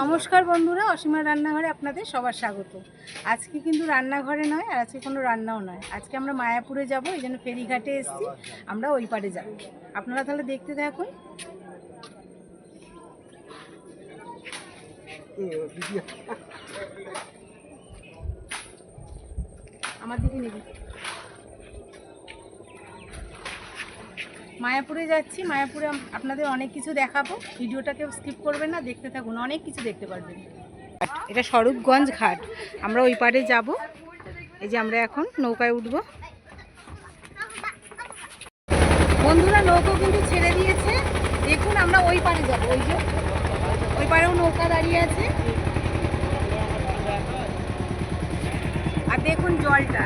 নমস্কার বন্ধুরা অসীমা রান্নাঘরে আপনাদের সবার স্বাগত। আজকে কিন্তু রান্নাঘরে নয় আর আজকে কোনো রান্নাও নয়। আজকে আমরা মায়াপুরে যাব, এই জন্য ফেরিঘাটে এসেছি। আমরা ওই পারে যাব। আপনারা তাহলে দেখতে থাকুন। আমার দিকে নিবি। মায়াপুরে যাচ্ছি, মায়াপুরে আপনাদের অনেক কিছু দেখাবো। ভিডিওটাকে স্কিপ করবেন না, দেখতে থাকুন, অনেক কিছু দেখতে পারবেন। এটা স্বরূপগঞ্জ ঘাট। আমরা ওই পারে যাব। এই যে আমরা এখন নৌকায় উঠব। বন্ধুরা, নৌকো কিন্তু ছেড়ে দিয়েছে। দেখুন, আমরা ওই পারে যাব। ওই যে, ওই পারেও নৌকা দাঁড়িয়ে আছে। আর দেখুন জলটা।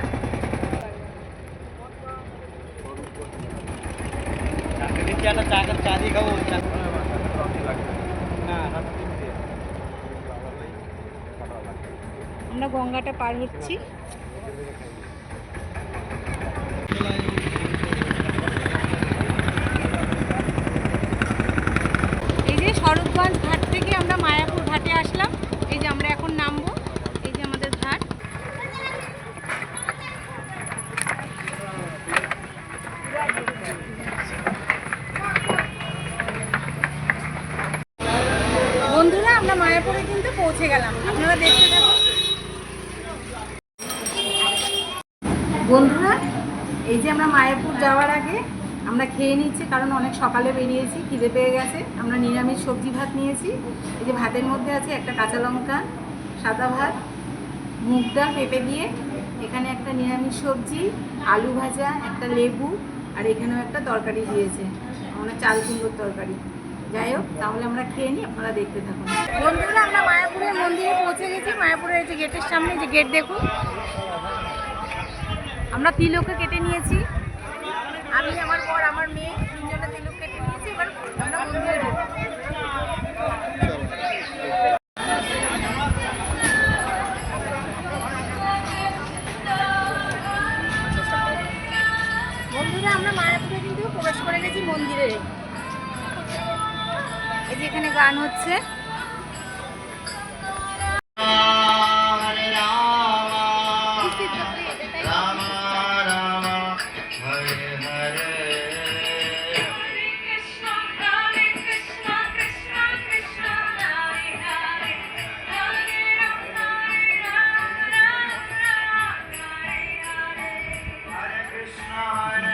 আমরা গঙ্গাটা পার হচ্ছি এই যে স্বরূপগঞ্জ ঘাট থেকে আমরা মায়াপুর ঘাটে আসলাম এই যে আমরা এখন নামবো এই যে আমাদের ঘাট বন্ধুরা আমরা মায়াপুরে কিন্তু পৌঁছে গেলাম। আপনারা দেখতে বন্ধুরা, এই যে আমরা মায়াপুর যাওয়ার আগে আমরা খেয়ে নিচ্ছি, কারণ অনেক সকালে বেরিয়েছি, খিদে পেয়ে গেছে। আমরা নিরামিষ সবজি ভাত নিয়েছি। এই যে ভাতের মধ্যে আছে একটা কাঁচা লঙ্কা, সাদা ভাত, মুগ ডাল, পেঁপে দিয়ে। এখানে একটা নিরামিষ সবজি, আলু ভাজা, একটা লেবু, আর এখানেও একটা তরকারি দিয়েছে। মানে চাল কুমড়োর তরকারি। যাই হোক, তাহলে আমরা খেয়ে নিই, আপনারা দেখতে থাকুন। বন্ধুরা, আমরা মায়াপুরের মন্দিরে পৌঁছে গেছি। মায়াপুরের যে গেটের সামনে যে গেট দেখুন। আমরা তিলকে কেটে নিয়েছি। আমি, আমার বর, আমার মেয়ে, তিনজনে তিলক কেটে নিয়েছি। এবার আমরা মন্দিরে বন্ধুরা আমরা মায়াপুরে কিন্তু প্রবেশ করে গেছি মন্দিরে। এই যে এখানে গান হচ্ছে।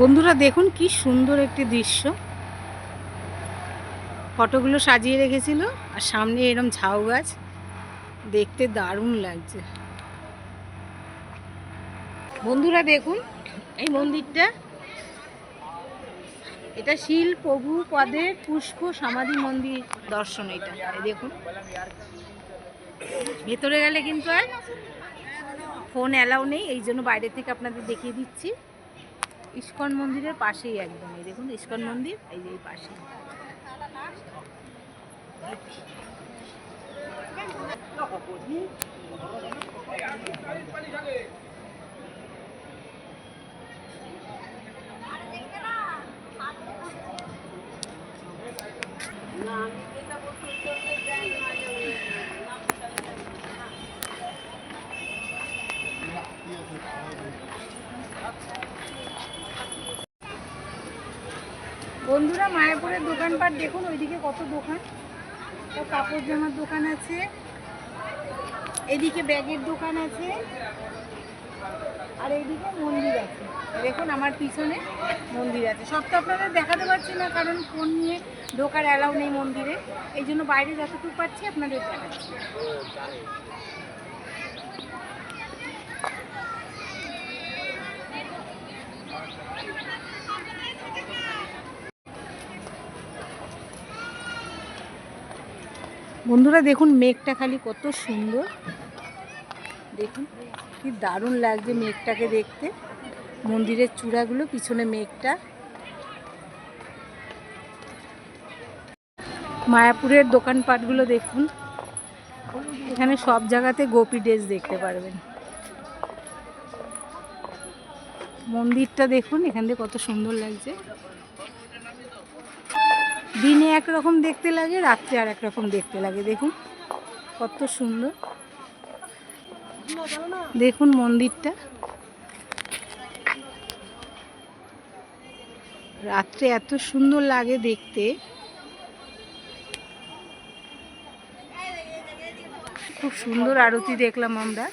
বন্ধুরা দেখুন কি সুন্দর একটি দৃশ্য। ফটোগুলো সাজিয়ে রেখেছিল, আর সামনে এরম ঝাউ গাছ। দেখতে দারুণ লাগছে। বন্ধুরা দেখুন, এই মন্দিরটা। এটা শিল প্রভু পদের পুষ্প, সমাধি মন্দির দর্শন এটা। দেখুন। ভেতরে গেলে কিন্তু আর ফোন অ্যালাউ নেই, এই জন্য বাইরে থেকে আপনাদের দেখিয়ে দিচ্ছি। ইস্কন মন্দিরের পাশেই একদম। এই দেখুন ইস্কন মন্দির এই যে এই পাশে। বন্ধুরা মায়াপুরের দোকানপাট দেখুন, ওইদিকে কত দোকান। ও কাপড় জামার দোকান আছে। এদিকে ব্যাগের দোকান আছে। আর এইদিকে মন্দির আছে। দেখুন আমার পিছনে মন্দির আছে। সব তো আপনাদের দেখাতে পারছি না, কারণ ফোন নিয়ে ঢোকার অ্যালাউ নেই মন্দিরে। এই জন্য বাইরে যতটুকু পাচ্ছি আপনাদের দেখাচ্ছি। বন্ধুরা, দেখুন মেঘটা খালি কত সুন্দর। দেখুন কি দারুণ লাগছে মেঘটাকে দেখতে। মন্দিরের চূড়াগুলো, পিছনে মেঘটা। মায়াপুরের দোকানপাটগুলো দেখুন। এখানে সব জায়গাতে গোপী ড্রেস দেখতে পারবেন। মন্দিরটা দেখুন, এখান থেকে কত সুন্দর লাগছে। দিনে একরকম দেখতে লাগে, রাত্রে আর একরকম দেখতে লাগে। দেখুন, কত সুন্দর। দেখুন মন্দিরটা। রাত্রে এত সুন্দর লাগে দেখতে। খুব সুন্দর আরতি দেখলাম আমরা।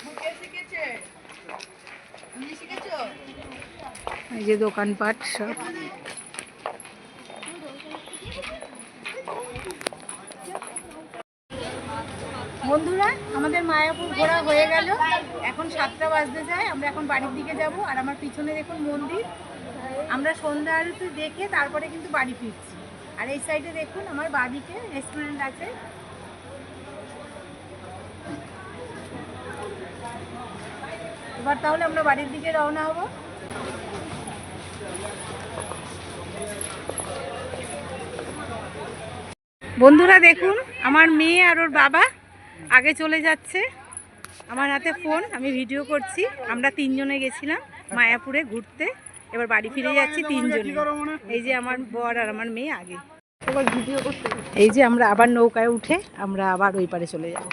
এই যে দোকানপাট সব। বন্ধুরা, আমাদের মায়াপুর ঘোরা হয়ে গেল। এখন সাতটা বাজতে যায়, আমরা এখন বাড়ির দিকে যাব। আর আমার পিছনে দেখুন মন্দির। আমরা সন্ধ্যা আরতি দেখে তারপরে কিন্তু বাড়ি ফিরছি। আর এই সাইডে দেখুন আমার বাদিকে রেস্টুরেন্ট আছে। এবার তাহলে আমরা বাড়ির দিকে রওনা হব। বন্ধুরা দেখুন, আমার মেয়ে আর ওর বাবা আগে চলে যাচ্ছে। আমার হাতে ফোন, আমি ভিডিও করছি। আমরা তিনজনে গেছিলাম মায়াপুরে ঘুরতে। এবার বাড়ি ফিরে যাচ্ছি তিনজনে। এই যে আমার বর আর আমার মেয়ে আগে। এই যে আমরা আবার নৌকায় উঠে আমরা আবার ওই পারে চলে যাব।